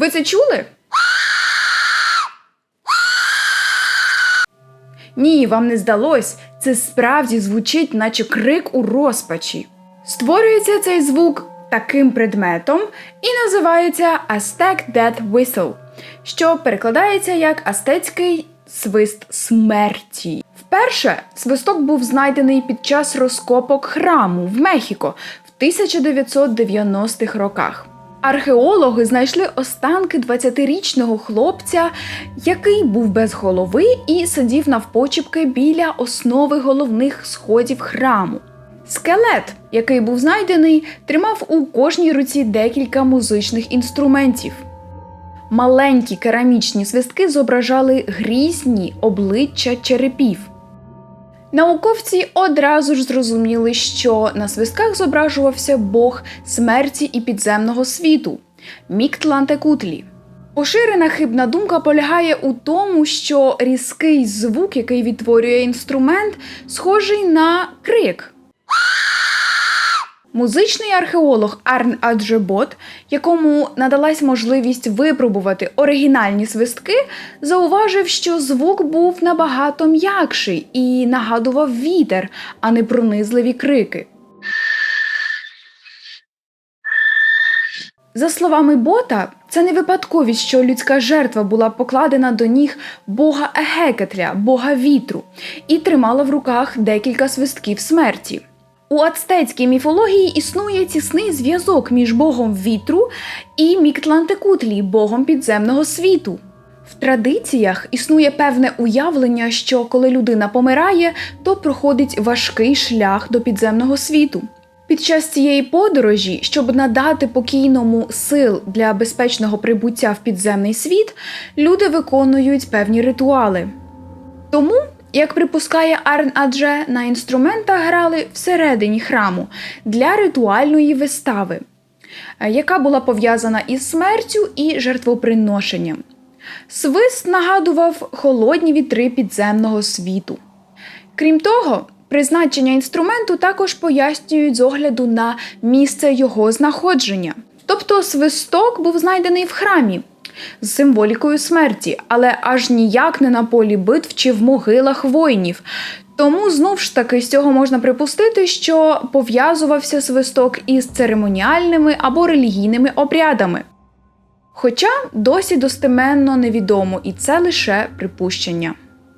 Ви це чули? Ні, вам не здалось. Це справді звучить, наче крик у розпачі. Створюється цей звук таким предметом і називається Aztec Death Whistle, що перекладається як астецький свист смерті. Вперше свисток був знайдений під час розкопок храму в Мехіко в 1990-х роках. Археологи знайшли останки 20-річного хлопця, який був без голови і сидів навпочіпки біля основи головних сходів храму. Скелет, який був знайдений, тримав у кожній руці декілька музичних інструментів. Маленькі керамічні свистки зображали грізні обличчя черепів. Науковці одразу ж зрозуміли, що на свистках зображувався бог смерті і підземного світу Міктлантекутлі. Поширена хибна думка полягає у тому, що різкий звук, який відтворює інструмент, схожий на крик. Музичний археолог Арн Аджебот, якому надалась можливість випробувати оригінальні свистки, зауважив, що звук був набагато м'якший і нагадував вітер, а не пронизливі крики. За словами Бота, це не випадковість, що людська жертва була покладена до ніг бога Егекетля, бога вітру, і тримала в руках декілька свистків смерті. У ацтецькій міфології існує тісний зв'язок між богом вітру і Міктлантекутлі, богом підземного світу. В традиціях існує певне уявлення, що коли людина помирає, то проходить важкий шлях до підземного світу. Під час цієї подорожі, щоб надати покійному сил для безпечного прибуття в підземний світ, люди виконують певні ритуали. Тому, як припускає Арн Адже, на інструментах грали всередині храму для ритуальної вистави, е, яка була пов'язана із смертю і жертвоприношенням. Свист нагадував холодні вітри підземного світу. Крім того, призначення інструменту також пояснюють з огляду на місце його знаходження. Тобто свисток був знайдений в храмі з символікою смерті, але аж ніяк не на полі битв чи в могилах воїнів. Тому знов ж таки з цього можна припустити, що пов'язувався свисток із церемоніальними або релігійними обрядами. Хоча досі достеменно невідомо, і це лише припущення.